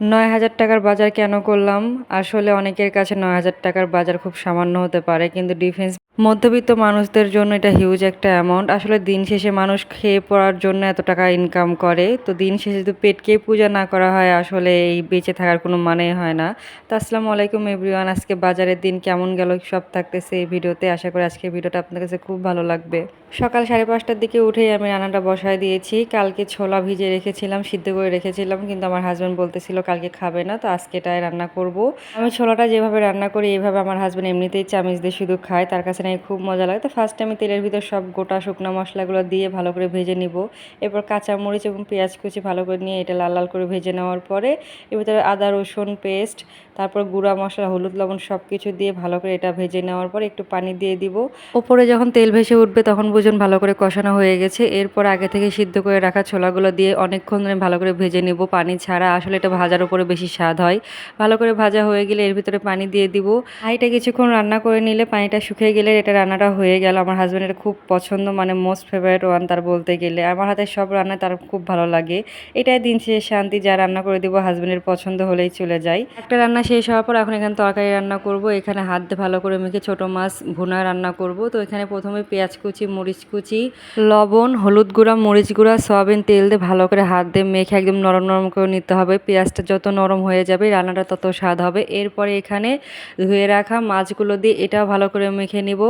নয় হাজার টাকার বাজার কেন করলাম? আসলে অনেকের কাছে নয় হাজার টাকার বাজার খুব সামান্য হতে পারে, কিন্তু ডিফেন্স মধ্যবিত্ত মানুষদের জন্য এটা হিউজ একটা অ্যামাউন্ট আসলে দিন শেষে মানুষ খেয়ে পড়ার জন্য এত টাকা ইনকাম করে, তো দিন শেষে যদি পেটকে পূজা না করা হয়, আসলে এই বেঁচে থাকার কোনো মানে হয় না। তো আসসালামু আলাইকুম এভরিওয়ান আজকে বাজারের দিন কেমন গেল? সব থাকতেছে এই ভিডিওতে, আশা করি আজকে ভিডিওটা আপনার কাছে খুব ভালো লাগবে। সকাল সাড়ে পাঁচটার দিকে উঠেই আমি রান্নাটা বসায় দিয়েছি। কালকে ছোলা ভিজে রেখেছিলাম, সিদ্ধ করে রেখেছিলাম, কিন্তু আমার হাজব্যান্ড বলতেছিল কালকে খাবে না, তো আজকে এটাই রান্না করব। আমি ছোলাটা যেভাবে রান্না করি এইভাবে আমার হাজব্যান্ড এমনিতেই চামিচ দিয়ে শুধু খায়। তার কাছে নাকি খুব মজা লাগে। তো ফার্স্ট আমি তেলের ভিতর সব গোটা শুকনো মশলাগুলো দিয়ে ভালো করে ভেজে নিব। এরপর কাঁচা মরিচ এবং পেঁয়াজ কুচি ভালো করে নিয়ে এটা লাল লাল করে ভেজে নেওয়ার পরে এর ভিতরে আদা, রসুন পেস্ট তারপর গুঁড়া মশলা, হলুদ, লবণ সব কিছু দিয়ে ভালো করে এটা ভেজে নেওয়ার পর একটু পানি দিয়ে দিব। ওপরে যখন তেল ভেসে উঠবে তখন বুঝুন ভালো করে কষানো হয়ে গেছে। এরপর আগে থেকে সিদ্ধ করে রাখা ছোলাগুলো দিয়ে অনেকক্ষণ ধরে ভালো করে ভেজে নিব। পানি ছাড়া আসলে এটা ভাজার উপরে বেশি স্বাদ হয়। ভালো করে ভাজা হয়ে গেলে এর ভিতরে পানি দিয়ে দিব। হাইটা কিছুক্ষণ রান্না করে নিলে পানিটা শুকিয়ে গেলে এটা রান্নাটা হয়ে গেল। আমার হাজব্যান্ডের খুব পছন্দ মানে মোস্ট ফেভারিট ওয়ান তার বলতে গেলে। আমার হাতে সব রান্না তার খুব ভালো লাগে। এটাই দিন শেষে শান্তি, যা রান্না করে দিব হাজব্যান্ডের পছন্দ হলেই চলে যায়। একটা রান্না শেষ হওয়ার পর এখন এখানে তরকারি রান্না করব। এখানে হাত দিয়ে ভালো করে মেখে ছোট মাছ ভুনা রান্না করব। তো এখানে প্রথমে পেঁয়াজ কুচি, মরিচ কুচি, লবণ, হলুদ গুঁড়া, মরিচ গুঁড়া, সয়াবিন তেল দিয়ে ভালো করে হাত দিয়ে মেখে একদম নরম নরম করে নিতে হবে। পেঁয়াজটা যত নরম হয়ে যাবে, রান্নাটা তত স্বাদ হবে। এরপরে এখানে ধুয়ে রাখা মাছগুলো দিয়ে এটাও ভালো করে মেখে নিব।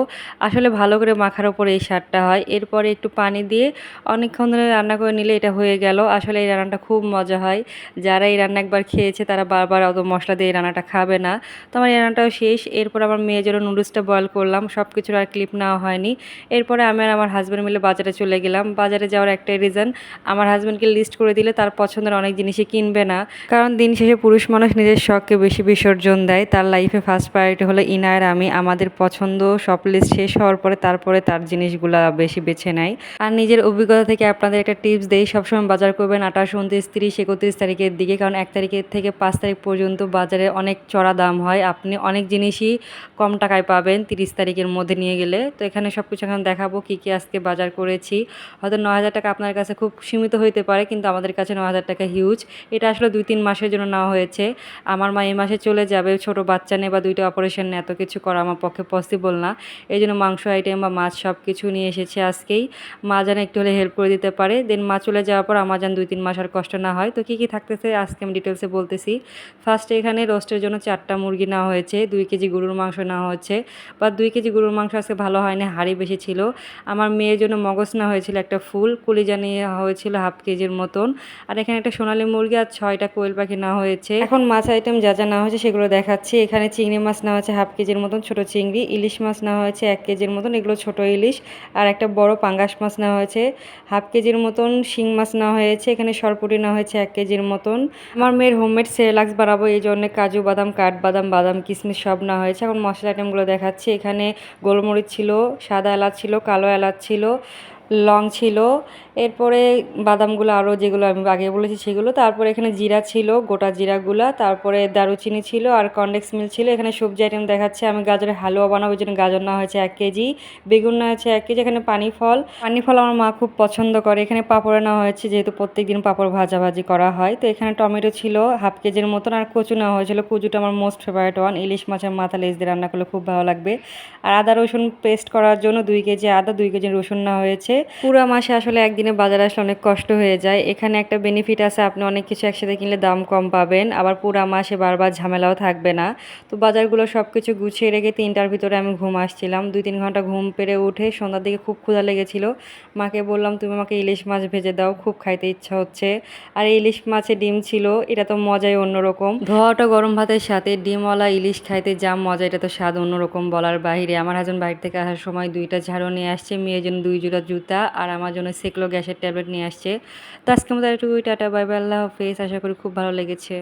আসলে ভালো করে মাখার ওপরে এই স্বাদটা হয়। এরপরে একটু পানি দিয়ে অনেকক্ষণ ধরে রান্না করে নিলে এটা হয়ে গেল। আসলে এই রান্নাটা খুব মজা হয়। যারা এই রান্না একবার খেয়েছে, তারা বারবার অত মশলা দিয়ে রান্নাটা খাবে না। তো আমার এই রান্নাটাও শেষ। এরপর আমার মেয়ের জন্য নুডলসটা বয়েল করলাম। সব কিছুর আর ক্লিপ নেওয়া হয়নি। এরপরে আমি আর আমার হাজব্যান্ড মিলে বাজারে চলে গেলাম। বাজারে যাওয়ার একটাই রিজন আমার হাজব্যান্ডকে লিস্ট করে দিলে তার পছন্দের অনেক জিনিসই কিনবে না। কারণ দিন শেষে পুরুষ মানুষ নিজের শখকে বেশি বিসর্জন দেয়। তার লাইফে ফার্স্ট প্রায়োরিটি হলো ইনার আমি। আমাদের পছন্দ সব লিস্ট শেষ হওয়ার পরে তারপরে তার জিনিসগুলো বেশি বেছে নেয়। আর নিজের অভিজ্ঞতা থেকে আপনাদের একটা টিপস দেই। সবসময় বাজার করবেন আঠাশ, উনত্রিশ, তিরিশ, একত্রিশ তারিখের দিকে। কারণ এক তারিখের থেকে পাঁচ তারিখ পর্যন্ত বাজারে অনেক চড়া দাম হয়। আপনি অনেক জিনিসই কম টাকায় পাবেন তিরিশ তারিখের মধ্যে নিয়ে গেলে। তো এখানে সব কিছু এখন দেখাবো কী কী আজকে বাজার করেছি। হয়তো ন হাজার টাকা আপনার কাছে খুব সীমিত হইতে পারে, কিন্তু আমাদের কাছে ন হাজার টাকা হিউজ এটা আসলে দুই, তিন মাসের জন্য নেওয়া হয়েছে। আমার মা এই মাসে চলে যাবে, ছোট বাচ্চা নিয়ে বা দুইটা অপারেশন নিয়ে এত কিছু করা আমার পক্ষে পসিবল না। এই জন্য মাংস আইটেম বা মাছ সব কিছু নিয়ে এসেছে আজকেই। মা যেন একটু হলে হেল্প করে দিতে পারে। দেন মা চলে যাওয়ার পর আমার যেন দুই তিন মাস আর কষ্ট না হয়। তো কী কী থাকতেছে আজকে আমি ডিটেলসে বলতেছি। ফার্স্টে এখানে রোস্টের জন্য চারটা মুরগি নেওয়া হয়েছে, দুই কেজি গরুর মাংস নেওয়া হচ্ছে। বা দুই কেজি গরুর মাংস আজকে ভালো হয়নি, হাড়ি বেশি ছিল। আমার মেয়ের জন্য মগজ নেওয়া হয়েছিল একটা ফুল, কুলিজা নিয়ে হয়েছিল হাফ কেজির মতন। আর এখানে একটা সোনালী মুরগি আর ছয়টা কোয়েল পাখি নেওয়া হয়েছে। এখন মাছ আইটেম যা যা নেওয়া হয়েছে সেগুলো দেখাচ্ছি। এখানে চিংড়ি মাছ নেওয়া হয়েছে হাফ কেজির মতন ছোট চিংড়ি, ইলিশ মাছ নেওয়া হয়েছে এক কেজির মতন, এগুলো ছোট ইলিশ। আর একটা বড় পাঙ্গাস মাছ নেওয়া হয়েছে। হাফ কেজির মতন শিং মাছ নেওয়া হয়েছে। এখানে সরপুটি নেওয়া হয়েছে এক কেজির মতন। আমার মেয়ের হোমমেড সেরেলাক্স বানাবো, এই জন্য কাজু বাদাম কাঠবাদাম বাদাম কিশমিশ সব নেওয়া হয়েছে। এখন মশলা আইটেমগুলো দেখাচ্ছি। এখানে গোলমরিচ ছিল, সাদা এলাচ ছিল, কালো এলাচ ছিল, লং ছিল এরপরে বাদামগুলো আরও যেগুলো আমি আগে বলেছি সেগুলো, তারপরে এখানে জিরা ছিল, গোটা জিরাগুলো, তারপরে দারুচিনি ছিল আর কন্ডেক্স মিল ছিল। এখানে সবজি আইটেম দেখাচ্ছে, আমি গাজরের হালুয়া বানাবো জন্য গাজর নেওয়া হয়েছে এক কেজি, বেগুন নেওয়া হয়েছে এক কেজি, এখানে পানি ফল। পানি ফল আমার মা খুব পছন্দ করে, এখানে পাঁপড় নেওয়া হয়েছে, যেহেতু প্রত্যেক দিন পাঁপড় ভাজাভাজি করা হয়। তো এখানে টমেটো ছিল হাফ কেজির মতন আর কচু নেওয়া হয়েছিল, কচুটা আমার মোস্ট ফেভারিট ওয়ান ইলিশ মাছের মাথা লেজ দিয়ে রান্না করলে খুব ভালো লাগবে। আর আদা রসুন পেস্ট করার জন্য দুই কেজি আদা, দুই কেজি রসুন নেওয়া হয়েছে। পুরো মাসে আসলে একদিনে বাজারে আসলে অনেক কষ্ট হয়ে যায়। এখানে একটা বেনিফিট আছে, আপনি অনেক কিছু একসাথে কিনলে দাম কম পাবেন, আবার পুরা মাসে বারবার ঝামেলাও থাকবে না। তো বাজারগুলো সব কিছু গুছিয়ে রেখে তিনটার ভিতরে আমি ঘুম আসছিলাম। দুই তিন ঘণ্টা ঘুম পেরে উঠে সন্ধ্যার দিকে খুব ক্ষুধা লেগেছিল। মাকে বললাম, তুমি আমাকে ইলিশ মাছ ভেজে দাও, খুব খাইতে ইচ্ছা হচ্ছে। আর ইলিশ মাছে ডিম ছিল, এটা তো মজাই অন্যরকম। ধোয়াটা গরম ভাতের সাথে, ডিমওয়ালা ইলিশ খাইতে যা মজা, এটা তো স্বাদ অন্যরকম বলার বাইরে। আমার হাজন বাইরে থেকে আসার সময় দুইটা ঝাড়ু নিয়ে আসছে, মেয়ের জন্য দুই জোড়া জুতা আর আমার জন্য সেকলো গ্যাসের ট্যাবলেট নিয়ে আসছে। তো আজকে আমাদের একটু টাটা, বাই বাই, আল্লাহ হাফেজ। আশা করি খুব ভালো লেগেছে।